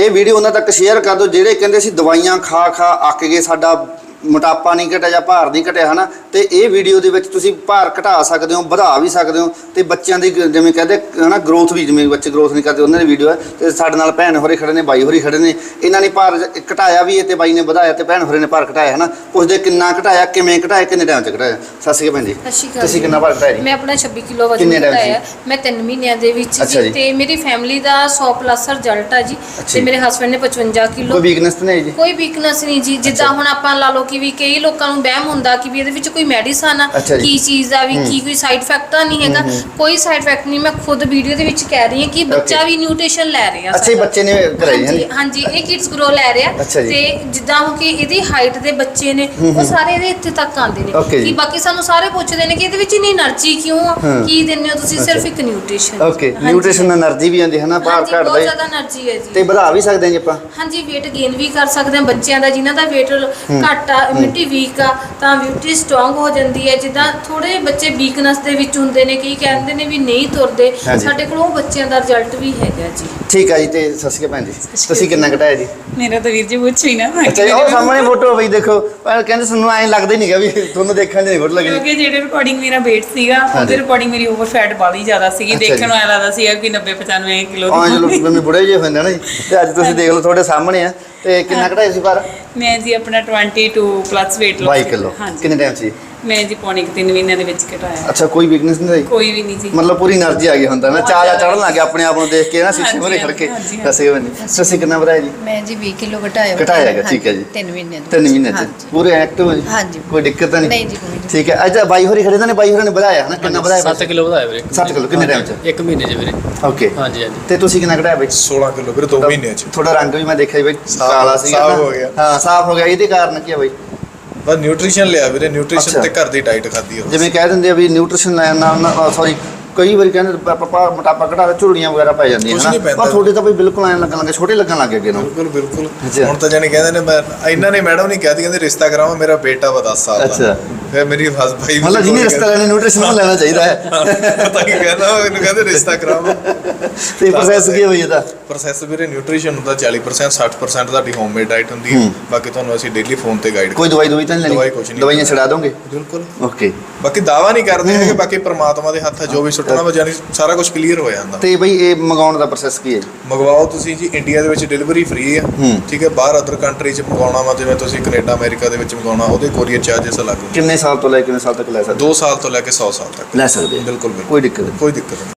ਇਹ ਵੀਡੀਓ ਉਹਨਾਂ ਤੱਕ ਸ਼ੇਅਰ ਕਰ ਦਿਓ, ਜਿਹੜੇ ਕਹਿੰਦੇ ਸੀ ਦਵਾਈਆਂ ਖਾ ਖਾ ਅੱਕ ਗਏ ਸਾਡਾ ਮੋਟਾਪਾ ਨਹੀਂ ਘਟਿਆ ਜਾਂ ਭਾਰ ਨਹੀਂ ਘਟਿਆ ਹਨਾ? ਤੇ ਇਹ ਵੀਡੀਓ ਦੇ ਵਿੱਚ ਤੁਸੀਂ ਭਾਰ ਘਟਾ ਸਕਦੇ ਹੋ ਵਧਾ ਵੀ ਸਕਦੇ ਹੋ ਤੇ ਬੱਚਿਆਂ ਦੀ ਜਿਵੇਂ ਕਹਿੰਦੇ ਹਨਾ ਗਰੋਥ ਵੀ ਜਿਵੇਂ ਬੱਚੇ ਗਰੋਥ ਨਹੀਂ ਕਰਦੇ ਉਹਨਾਂ ਦੀ ਵੀਡੀਓ ਹੈ ਤੇ ਸਾਡੇ ਨਾਲ ਭੈਣ ਹੋਰੇ ਖੜੇ ਨੇ ਬਾਈ ਹੋਰੀ ਖੜੇ ਨੇ ਇਹਨਾਂ ਨੇ ਭਾਰ ਘਟਾਇਆ ਵੀ ਹੈ ਤੇ ਬਾਈ ਨੇ ਵਧਾਇਆ ਤੇ ਭੈਣ ਹੋਰੇ ਨੇ ਭਾਰ ਘਟਾਇਆ ਹਨਾ? ਪੁੱਛਦੇ ਕਿੰਨਾ ਘਟਾਇਆ ਕਿਵੇਂ ਘਟਾਇਆ ਕਿੰਨੇ ਟਾਈਮ ਚ ਘਟਾਇਆ? ਸਤਿ ਸ਼੍ਰੀ ਅਕਾਲ ਭੈਣ ਜੀ। ਤੁਸੀਂ। ਕਿੰਨਾ ਭਾਰ ਘਟਾਇਆ ਜੀ? ਮੈਂ ਆਪਣਾ 26 ਕਿਲੋ ਵਜ਼ਨ ਘਟਾਇਆ ਮੈਂ 3 ਮਹੀਨਿਆਂ ਦੇ ਵਿੱਚ ਜੀ। ਤੇ ਮੇਰੀ ਫੈਮਿਲੀ ਦਾ 100 ਪਲੱਸ ਰਿਜ਼ਲਟ ਆ ਜੀ ਤੇ। ਮੇਰੇ ਹਸਬੰਡ ਨੇ 55 ਕੋਈ ਕਿਲੋ ਵੀਕਨੈਸ ਤਾਂ ਨਹੀਂ ਜੀ? ਕੋਈ ਵੀਕਨੈਸ ਨਹੀਂ ਜੀ ਜਿੱਦਾਂ ਹੁਣ ਆਪਾਂ ਲਾ ਲਓ ਕਿ ਵੀ ਕਈ ਲੋਕਾਂ ਨੂੰ ਵਹਿਮ ਹੁੰਦਾ ਕਿ ਵੀ ਇਹਦੇ ਵਿੱਚ ਕੋਈ ਮੈਡੀਸਨ ਆ ਕੀ ਚੀਜ਼ ਆ ਵੀ ਕੀ ਕੋਈ ਸਾਈਡ ਇਫੈਕਟ ਤਾਂ ਨਹੀਂ ਹੈਗਾ। ਕੋਈ ਸਾਈਡ ਇਫੈਕਟ ਨਹੀਂ ਮੈਂ ਖੁਦ ਵੀਡੀਓ ਦੇ ਵਿੱਚ ਕਹਿ ਰਹੀ ਹਾਂ ਕਿ ਬੱਚਾ ਵੀ ਨਿਊਟ੍ਰੀਸ਼ਨ ਲੈ ਰਿਹਾ ਅੱਛਾ, ਇਹ ਬੱਚੇ ਨੇ ਕਰਾਈ ਹੈ ਹਾਂਜੀ ਹਾਂਜੀ ਇਹ ਕਿਡਸ ਗਰੋ ਲੈ ਰਿਹਾ। ਤੇ ਜਿੱਦਾਂ ਹੁਣ ਕਿ ਇਹਦੀ ਹਾਈਟ ਦੇ ਬੱਚੇ ਨੇ ਉਹ ਸਾਰੇ ਇਹਦੇ ਇੱਥੇ ਤੱਕ ਆਉਂਦੇ ਨੇ। ਕਿ ਬਾਕੀ ਸਾਨੂੰ ਸਾਰੇ ਪੁੱਛਦੇ ਨੇ ਕਿ ਇਹਦੇ ਵਿੱਚ ਇੰਨੀ એનર્ਜੀ ਕਿਉਂ ਆ? ਕੀ ਦਿੰਦੇ ਹੋ ਤੁਸੀਂ? ਸਿਰਫ ਇੱਕ ਨਿਊਟ੍ਰੀਸ਼ਨ ਓਕੇ ਨਿਊਟ੍ਰੀਸ਼ਨ ਨਾਲ એનર્ਜੀ ਵੀ ਆਉਂਦੀ ਹੈ ਨਾ ਭਾਰ ਹਾਂਜੀ ਬਹੁਤ ਜ਼ਿਆਦਾ એનર્ਜੀ ਹੈ ਜੀ। ਤੇ ਵਧਾ ਵੀ ਸਕਦੇ ਹਾਂ ਜੀ ਆਪਾਂ। ਹਾਂਜੀ weight gain ਵੀ ਕਰ ਸਕਦੇ ਆ ਬੱਚਿਆਂ ਦਾ ਜਿਨ੍ਹਾਂ ਦਾ weight ਘੱਟ ਆ ਇਮਿਊਨਿਟੀ ਵੀਕ ਆ ਤਾਂ ਇਮਿਊਨਿਟੀ ਸਟਰੋਂਗ ਹੋ ਜਾਂਦੀ ਹੈ। ਜਿੱਦਾਂ ਥੋੜੇ ਬੱਚੇ ਵੀਕਨੈਸ ਦੇ ਵਿੱਚ ਹੁੰਦੇ ਨੇ ਕਈ ਕਹਿੰਦੇ ਨੇ ਵੀ ਨਹੀਂ ਤੁਰਦੇ। ਹਾਂਜੀ। ਸਾਡੇ ਕੋਲ ਉਹ ਬੱਚਿਆਂ ਦਾ ਰਿਜ਼ਲਟ ਵੀ ਹੈਗਾ ਜੀ। ਠੀਕ ਆ ਜੀ ਤੇ ਸਤਿ ਸ਼੍ਰੀ ਅਕਾਲ ਭੈਣ ਜੀ। ਤੁਸੀਂ ਕਿੰਨਾ ਘਟਾਇਆ ਜੀ? ਮੇਰਾ ਤਾਂ ਵੀਰ ਜੀ ਪੁੱਛੋ ਹੀ ਨਾ ਅੱਛਾ ਜੀ, ਉਹ ਸਾਹਮਣੇ ਫੋਟੋ ਬਈ ਦੇਖੋ। ਪਰ ਕਹਿੰਦੇ ਸਾਨੂੰ ਐਂ ਲੱਗਦਾ ਹੀ ਨਹੀਂਗਾ ਵੀ ਤੁਹਾਨੂੰ ਦੇਖਣ 'ਚ ਨਹੀਂ ਫੋਟੋ ਲੱਗਣੀ ਕਿਉਂਕਿ ਜਿਹੜੇ ਰਿਕਾਰਡਿੰਗ ਮੇਰਾ weight ਸੀਗਾ ਹਾਂਜੀ। ਉਹਦੇ ਰਿਕਾਰਡਿੰਗ ਮੇਰੀ ਓਵਰ ਫੈਟ ਬਾਲੀ ਜ਼ਿਆਦਾ ਸੀਗੀ। ਅੱਛਾ ਦੇਖਣ ਜੀ। ਨੂੰ ਐ ਲੱਗਦਾ ਸੀਗਾ ਕਿ 90 95 ਕਿਲੋ ਹਾਂ ਚਲੋ ਦੀ ਮੈਂ ਬੁੜੇ ਜਿਹੇ ਹੁੰਦੇ ਨਾ ਜੀ। ਤੇ ਅੱਜ ਤੁਸੀਂ ਦੇਖ ਲਓ ਤੁਹਾਡੇ ਸਾਹਮਣੇ ਆ। ਤੇ ਕਿੰਨਾ ਘਟਾਇਆ ਸੀ ਪਰ ਮੈਂ ਜੀ ਆਪਣਾ 22 ਪਲੱਸ weight loss 22 ਕਿਲੋ। ਹਾਂਜੀ। ਕਿੰਨੇ ਟਾਈਮ ਸੀ? ਮੈਂ ਜੀ ਪੌਣੇ 3 ਮਹੀਨਿਆਂ ਦੇ ਵਿੱਚ ਘਟਾਇਆ। ਅੱਛਾ ਕੋਈ ਵੀਕਨੈਸ ਨਹੀਂ ਰਹੀ? ਕੋਈ ਵੀ ਨਹੀਂ ਜੀ। ਮਤਲਬ ਪੂਰੀ એનર્ਜੀ ਆ ਗਈ ਹੁੰਦਾ ਨਾ ਚਾਹ ਚੜਨ ਲੱਗ ਗਿਆ ਆਪਣੇ ਆਪ ਨੂੰ ਦੇਖ ਕੇ ਨਾ ਸ਼ੀਸ਼ੇ ਮੋਰੇ ਖੜ ਕੇ। ਸਸੇ ਬੰਦੇ ਸਸੇ ਕਿੰਨਾ ਵਧਾਇਆ ਜੀ? ਮੈਂ ਜੀ 20 ਕਿਲੋ ਘਟਾਇਆ। ਘਟਾਇਆ ਗਿਆ ਠੀਕ ਹੈ ਜੀ। 3 ਮਹੀਨੇ ਦੇ 3 ਮਹੀਨੇ ਦੇ ਪੂਰੇ ਐਕਟਿਵ ਜੀ? ਹਾਂਜੀ। ਕੋਈ ਦਿੱਕਤ ਨਹੀਂ? ਨਹੀਂ ਜੀ ਕੋਈ ਠੀਕ ਹੈ। ਅੱਛਾ ਬਾਈ ਹੋਰੀ ਖੜੇ ਤਾਂ ਨੇ ਬਾਈ ਹੋਰਾਂ ਨੇ ਵਧਾਇਆ ਹਨਾ? ਕਿੰਨਾ ਵਧਾਇਆ 7 ਕਿਲੋ ਵਧਾਇਆ ਵੀਰੇ। 7 ਕਿਲੋ ਕਿੰਨੇ ਟਾਈਮ ਚ? 1 ਮਹੀਨੇ ਚ ਵੀਰੇ। ਓਕੇ ਹਾਂਜੀ ਹਾਂਜੀ। ਤੇ ਤੁਸੀਂ ਕਿੰਨਾ ਘਟਾਇਆ ਬਈ? 16 ਕਿਲੋ ਵੀਰੇ 2 ਮਹੀਨੇ ਚ। ਥੋੜਾ ਰੰਗ ਵੀ ਮੈਂ ਦੇਖਿਆ ਜੀ ਬਈ ਕਾਲਾ ਸੀ ਸਾਫ਼ ਹੋ ਗਿਆ। ਹਾਂ ਸਾਫ਼ ਹੋ ਗਿਆ। ਇਹਦੇ ਕਾਰਨ ਕੀ ਹੈ ਬਈ? ਬਸ ਨਿਊਟ੍ਰੀਸ਼ਨ ਲਿਆ ਵੀਰੇ ਨਿਊਟ੍ਰੀਸ਼ਨ ਅੱਛਾ। ਤੇ ਘਰ ਦੀ ਡਾਈਟ ਖਾਦੀ ਹੋ ਜਿਵੇਂ ਕਹਿ ਦਿੰਦੇ ਆ ਵੀ ਨਿਊਟ੍ਰੀਸ਼ਨ ਲੈਣ ਨਾਲ ਸੌਰੀ ਕਈ ਵਾਰੀ ਕਹਿੰਦੇ ਪਾਪਾ ਮੋਟਾਪਾ ਘਟਾ ਝੁਰੜੀਆਂ ਵਗੈਰਾ ਪੈ ਜਾਂਦੀਆਂ ਕੁਛ ਹਨਾ ਨਹੀਂ ਪੈਂਦਾ। ਪਰ ਤੁਹਾਡੇ ਤਾਂ ਬਈ ਬਿਲਕੁਲ ਐਂ ਲੱਗਣ ਲੱਗੇ ਛੋਟੇ ਲੱਗਣ ਲੱਗੇ ਅੱਗੇ ਨੂੰ। ਬਿਲਕੁਲ ਬਿਲਕੁਲ। ਅੱਛਾ। ਹੁਣ ਤਾਂ ਜਾਨੀ ਕਹਿੰਦੇ ਨੇ ਮੈਂ ਇਹਨਾਂ ਨੇ ਮੈਡਮ ਨਹੀਂ ਕਹਿਤੀ ਕਹਿੰਦੇ ਰਿਸ਼ਤਾ ਕਰਾਵਾਂ ਮੇਰਾ ਬੇਟਾ ਵਾ 10 ਸਾਲ ਦਾ। ਅੱਛਾ। ਫਿਰ ਮੇਰੀ ਹਸ ਭਾਈ ਵੀ ਮਤਲਬ ਜਿਹਨੇ ਰਿਸ਼ਤਾ ਲੈਣਾ ਨਿਊਟ੍ਰੀਸ਼ਨ ਨੂੰ ਲੈਣਾ ਚਾਹੀਦਾ ਹੈ। ਪਤਾ ਕੀ ਕਹਿੰਦਾ ਉਹ ਇਹਨੂੰ ਕਹਿੰਦੇ ਰਿਸ਼ਤਾ ਕਰਾਵਾਂ। ਤੇ ਪ੍ਰੋਸੈਸ ਕੀ ਹੋਈ ਇਹਦਾ? ਪ੍ਰੋਸੈਸ ਵੀਰੇ ਨਿਊਟ੍ਰੀਸ਼ਨ ਹੁੰਦਾ 40% 60% ਤੁਹਾਡੀ ਹੋਮਮੇਡ ਡਾਈਟ ਹੁੰਦੀ ਹੈ। ਬਾਕੀ ਤੁਹਾਨੂੰ ਅਸੀਂ ਡੇਲੀ ਫੋਨ ਤੇ ਗਾਈਡ ਕੋਈ ਦਵਾਈ ਦਵਾਈ ਤਾਂ ਨਹੀਂ ਦਵਾਈ ਲੈਣੀ ਕੁਛ ਨਹੀਂ ਦਵਾਈਆਂ ਛਡਾ ਦੋਗੇ? ਬਿਲਕੁਲ। ਓਕੇ ਬਾਕੀ ਦਾਵਾ ਨਹੀਂ ਕਰਦੇ ਹੈਗੇ ਬਾਕੀ ਪ੍ਰਮਾਤਮਾ ਦੇ ਹੱਥ ਹੈ ਜੋ ਵੀ ਸੁੱਟਣਾ ਵਾ ਜਾਨੀ ਸਾਰਾ ਕੁਝ ਕਲੀਅਰ ਹੋ ਜਾਂਦਾ। ਤੇ ਬਈ ਇਹ ਮੰਗਾਉਣ ਦਾ ਪ੍ਰੋਸੈਸ ਕੀ ਹੈ? ਮੰਗਵਾਓ ਤੁਸੀਂ ਜੀ ਇੰਡੀਆ ਦੇ ਵਿੱਚ ਡਿਲੀਵਰੀ ਫ੍ਰੀ ਹੈ। ਠੀਕ ਹੈ ਬਾਹਰ ਅਦਰ ਕੰਟਰੀ 'ਚ ਮੰਗਵਾਉਣਾ ਵਾ ਜਿਵੇਂ ਤੁਸੀਂ ਕੈਨੇਡਾ ਅਮਰੀਕਾ ਦੇ ਵਿੱਚ ਮੰਗਵਾਉਣਾ ਉਹਦੇ ਕੋਰੀਅਰ ਚਾਰजेस ਅਲੱਗ। ਕਿੰਨੇ ਸਾਲ ਤੋਂ ਲੈ ਕੇ ਕਿੰਨੇ ਸਾਲ ਤੱਕ ਲੈ ਸਕਦੇ? 2 ਸਾਲ ਤੋਂ ਲੈ ਕੇ 100 ਸਾਲ ਤੱਕ। ਲੈ ਸਕਦੇ। ਬਿਲਕੁਲ ਬਿਲਕੁਲ। ਕੋਈ ਦਿੱਕਤ ਨਹੀਂ। ਕੋਈ ਦਿੱਕਤ ਨਹੀਂ।